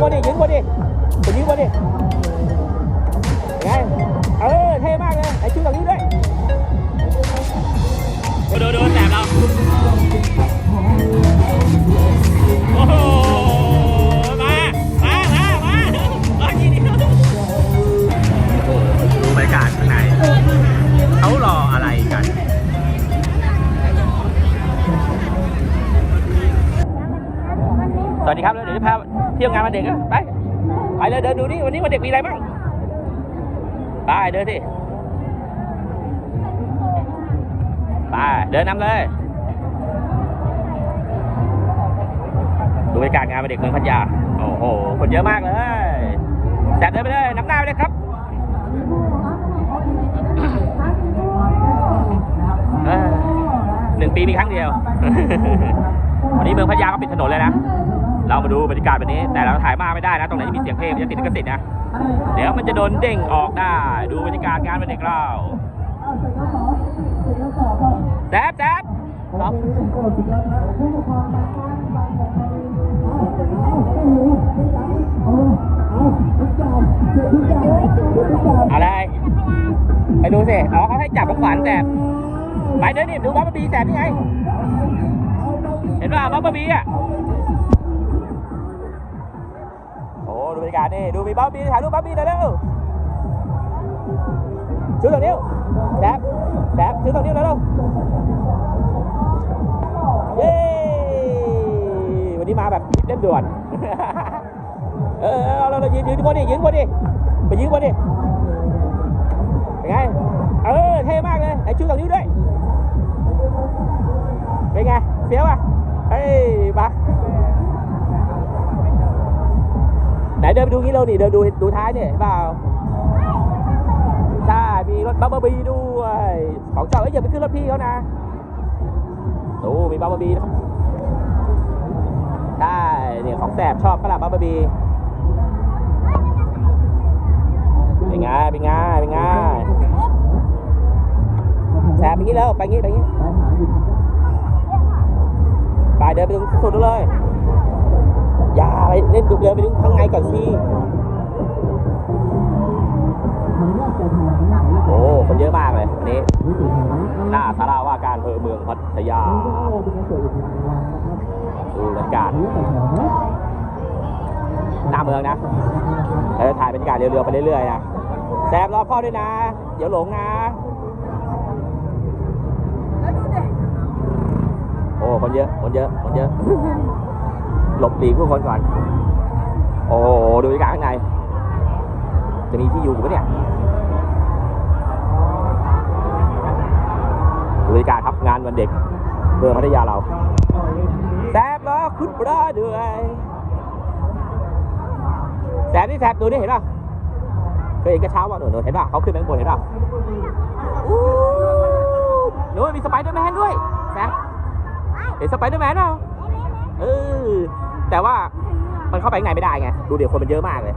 บนดิยืนบนดิไปยืนบนดิไงเออเท่มากเลยไอ้ชื่อตรงนี้ด้วยดูดูแสบเราโอ้โหมามามามามาทีเดียวดูบรรยากาศข้างในเขารออะไรกันสวัสดีครับเดี๋ยวจะพา เที่ยวงานวันเด็กอะไปไปเลยเดินดูนี่วันนี้วันเด็กมีอะไรบ้างไปเดินสิไปเดินนำเลยดูบรรยากาศงานวันเด็กเมืองพัทยาโอ้โหคนเยอะมากเลยแจกเดินไปเลยนำหน้าไปเลยครับหนึ่งปีมีครั้งเดียววันนี้เมืองพัทยาก็ปิดถนนเลยนะ เรามาดูบรรยากาศแบบนี้ แต่เราถ่ายมากไม่ได้นะ ตรงไหนที่มีเสียงเพลงมันจะติดลิขสิทธิ์นะ เดี๋ยวมันจะโดนเด้งออกได้ ดูบรรยากาศงานวันเด็กเราแจ๊บแจ๊บครับอะไรไปดูสิ อ๋อเขาให้จับของขวัญแต่ไปเดินดิดูบ๊อบบี้แสบยังไง เห็นป่ะบ๊อบบี้อะ รรยากาศนี่ดูมีบ๊อบบี้ถ่ายรูปบ๊อบบี้หน่อยเร็วชูสองนิ้วแซบแซบชูสองนิ้วหน่อยเร็วเย้วันนี้มาแบบเล่มด่วนเออเออเราเรายืนยืนบนดิยืนบนดิไปยืนบนดิเป็นไงเออเท่มากเลยไอ้ชูสองนิ้วด้วยเป็นไงเสียวอะเฮ้ยปะ นเดินไปดูงี้เรานี่เดินดูดูท้ายเนี่ยเห็นเปล่าใช่มีรถบับเบิ้ลบีด้วยของเจ้าเอ้ยอย่าไปขึ้นรถพี่เขานะดูมีบับเบิ้ลบีนะครับใช่เนี่ยของแสบชอบก็ละบับเบิ้ลบีเป็นไงเป็นไงเป็นไงแสบไปงี้แล้วไปงี้ไปงี้ากาศหน้าเมืองนะเออถ่ายบรรยากาศเร็วๆไปเรื่อยๆนะแซมรอพ่อด้วยนะ เดี๋ยวหลงนะโอ้คนเยอะคนเยอะคนเยอะ หลบหลีกผู้คนก่อน โอ้ดูบรรยากาศข้างใน จะมีที่อยู่ปะเนี่ยดูบรรยากาศครับงานวันเด็กเมืองพัทยาเรา คุณปลาด้วยแสบนี่แสบดูนี่เห็นป่ะเคยเห็นกระเช้าว่ะหนูหนูเห็นป่ะเขาขึ้นไปข้างบนเห็นป่ะอู้หนูมีสไปเดอร์แมนด้วยแสบเห็นสไปเดอร์แมนเปล่าเออแต่ว่ามันเข้าไปไหนไม่ได้ไง ดูเดี๋ยวคนมันเยอะมากเลย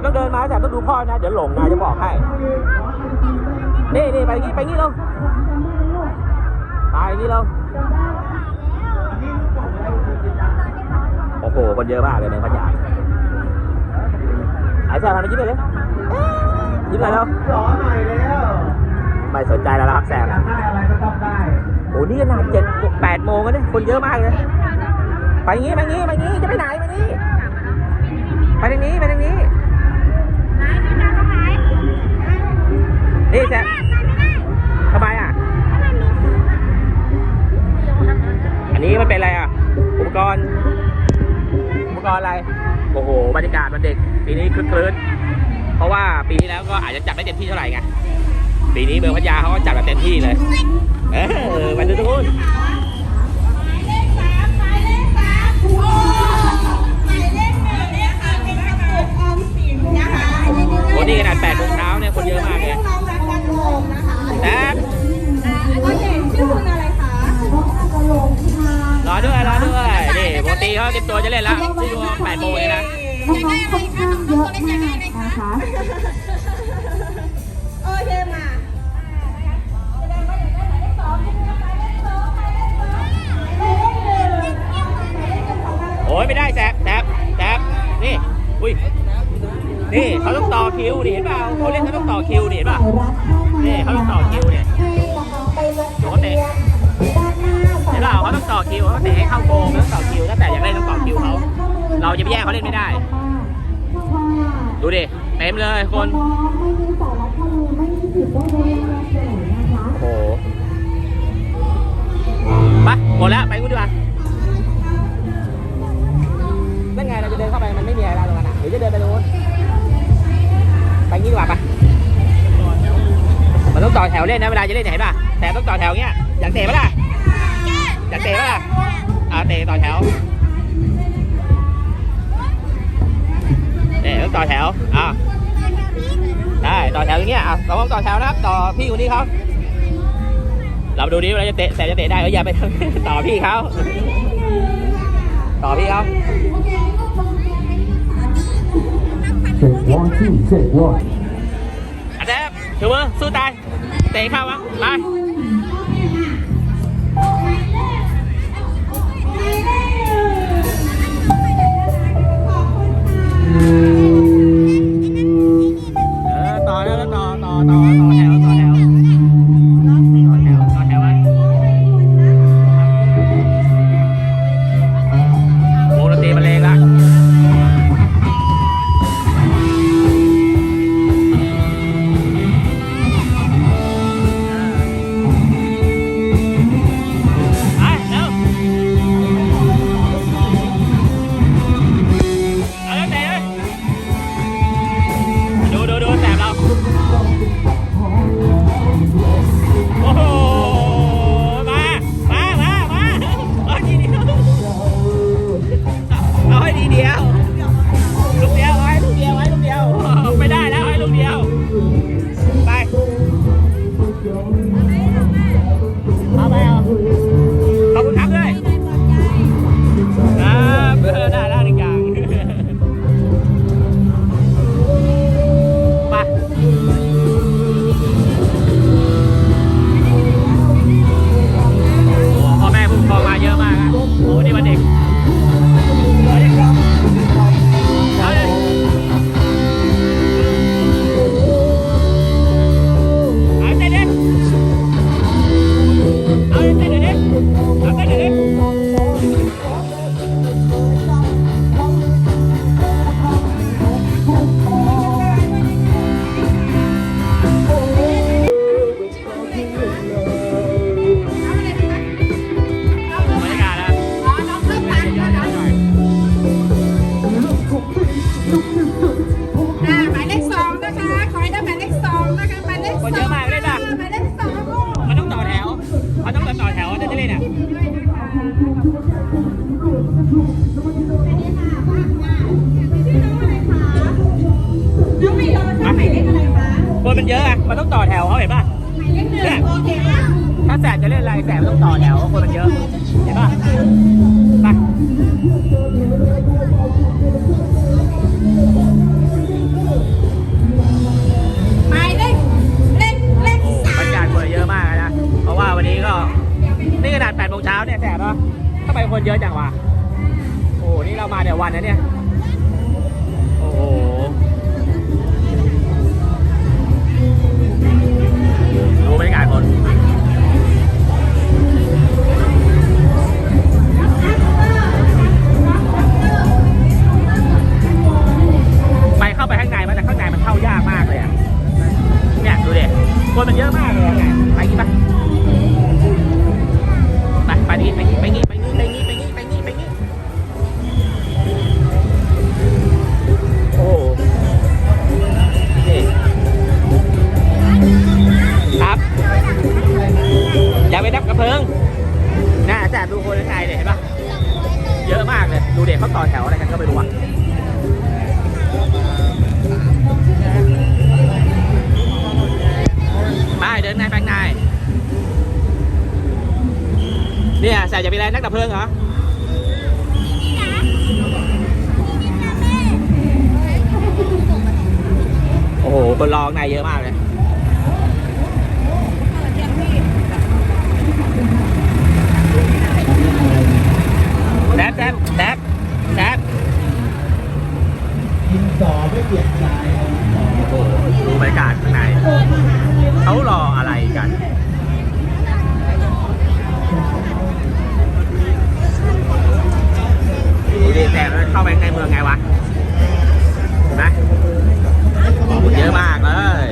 บต้องเดินมาแสบต้องดูพ่อนะ เดี๋ยวหลงนะจะบอกให้ นี่นี่ไปงี้ไปงี้ลงไปงี้ลงโอ้โห คนเยอะมากเลยเมืองพัทยาไอ้แสบทำไปยิ้มเลยยิ้มอยแล้วสอนหน่อยแล้วไม่สนใจแล้วนะครับแซมได้อะไรก็ต้องได้โอ้นี่ขนาดเจ็ดแปดโมงแล้วเนี่ยคนเยอะมากเลย ไปงี้ไปงี้ไปงี้จะไปไหนไปนี่ โอ้โหบรรยากาศมันเด็ก ปีนี้คึกคลื้นเพราะว่าปีที่แล้วก็อาจจะจัดไม่เต็มที่เท่าไหร่ไงปีนี้เมืองพัทยาเขาก็จัดแบบเต็มที่เลย เออไปดูทุกคน ต่อคิวดิเห็นเปล่าเขาเล่นเขาต้องต่อคิวดิเห็นเปล่าเนี่เขาต้องต่อคิวเนี่ยให้น้องๆไปกติเบียนด้านหน้าเห็นเปล่าเขาต้องต่อคิวเขาเตะให้เข้าโกงต้องต่อคิวถ้าแต่อยากเล่นต้องต่อคิวเขาเราจะไปแย่งเขาเล่นไม่ได้ ดูดิเต็มเลยคน เล่นนะเวลาจะเล่นเนี่ยเห็นป่ะแต่ต้องต่อแถวเงี้ยอยากเตะปะล่ะอยากเตะปะล่ะอ่าเตะต่อแถวเนี่ยต้องต่อแถวอ่าได้ต่อแถวอย่างเงี้ยอะเราต้องต่อแถวนะครับต่อพี่คนนี้เขาเรามาดูดิว่าเราจะเตะแต่จะเตะได้ก็อย่าไปทำต่อพี่เขาต่อพี่เขา Check one two check one อาแซบถือมือสู้ตาย เตะเข้าวะไปเออต่อแล้วต่อต่อต่อต่อ ค่ะหมายเลขอะไรคะคนมันเยอะอะมันต้องต่อแถวเขาเห็นป่ะเลขหนึ่อเคค่ะถ้าแสบจะเล่นอะไรแสบต้องต่อแถวคนมันเยอะ เห็นป่ะะทำไมคนเยอะจังวะ โอ้นี่เรามาเดี๋ยววันนะเนี่ย โอ้โหดูบรรยากาศคนไปเข้าไปข้างในมันแต่ข้างในมันเข้ายากมากเลยอะ เนี่ยดูดิคนมันเยอะมากเลยไงไปงี้ปะ อยากเป็นอะไรนักดับเพลิงเหรอโอ้โหคนรอข้างในเยอะมากเลยแดบแดบแดบแดบกินต่อไม่เปลี่ยนใจโอ้โหดูบรรยากาศข้างในเขารออะไรกัน ดูดิแต่มันเข้าไปในเมืองไงวะเห็นไหมคนเยอะมากเลย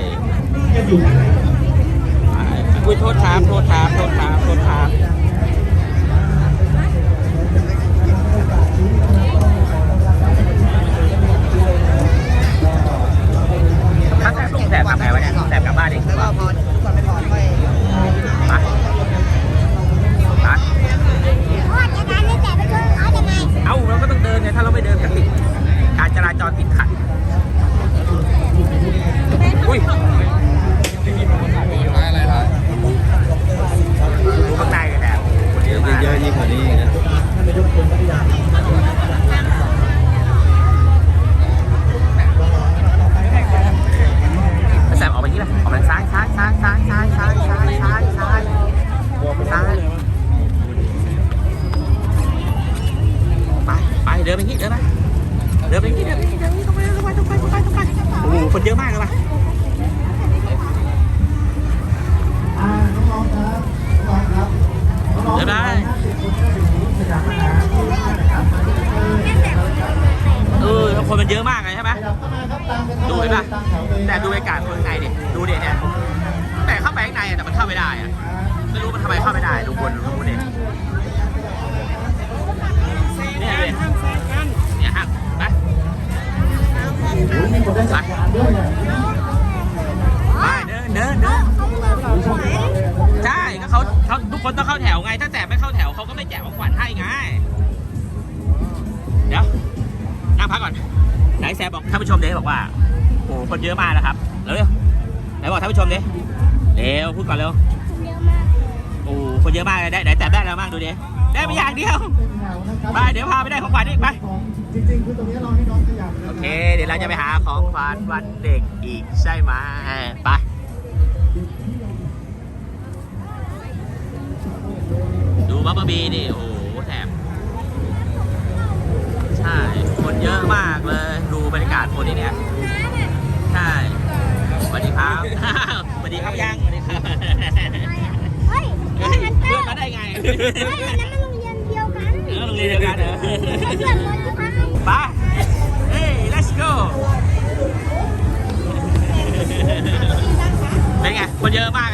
อุ้ยโทษครับโทษครับโทษครับโทษครับ ว่านี้นะ ทุกคนต้องเข้าแถวไง ถ้าแจกไม่เข้าแถวเขาก็ไม่แจกของขวัญให้ไง เดี๋ยวนั่งพักก่อนไหนแซมบอกท่านผู้ชมเด้บอกว่าโอ้คนเยอะมากนะครับเร็วไหนบอกท่านผู้ชมดิเร็วพูดก่อนเร็วเยอะมากโอ้คนเยอะมากเลยได้ไหนแตะได้แล้วบ้างดูดิได้ไปอย่างเดียวไปเดี๋ยวพาไปได้ของขวัญอีกไปจริงๆคือตรงนี้เราให้น้องขยับนโอเค เดี๋ยวเราจะไปหาของขวัญวันเด็กอีกใช่ไหมไป บับเบอร์บีนี่ โอ้โหแถบใช่ คนเยอะมากเลย ดูบรรยากาศคนนี้เนี่ย ใช่สวัสดีครับสวัสดีครับยังสวัสดีครับเฮ้ยเฮ้เพื่ยอนเพื่อนมาได้ไงเฮ้ยอันนั้นมันโรงเรียนเดียวกันเออโรงเรียนเดียวกันเหรอเพื่อนคนอยู่ข้างไปเฮ้ย let's go เป็นไง คนเยอะมาก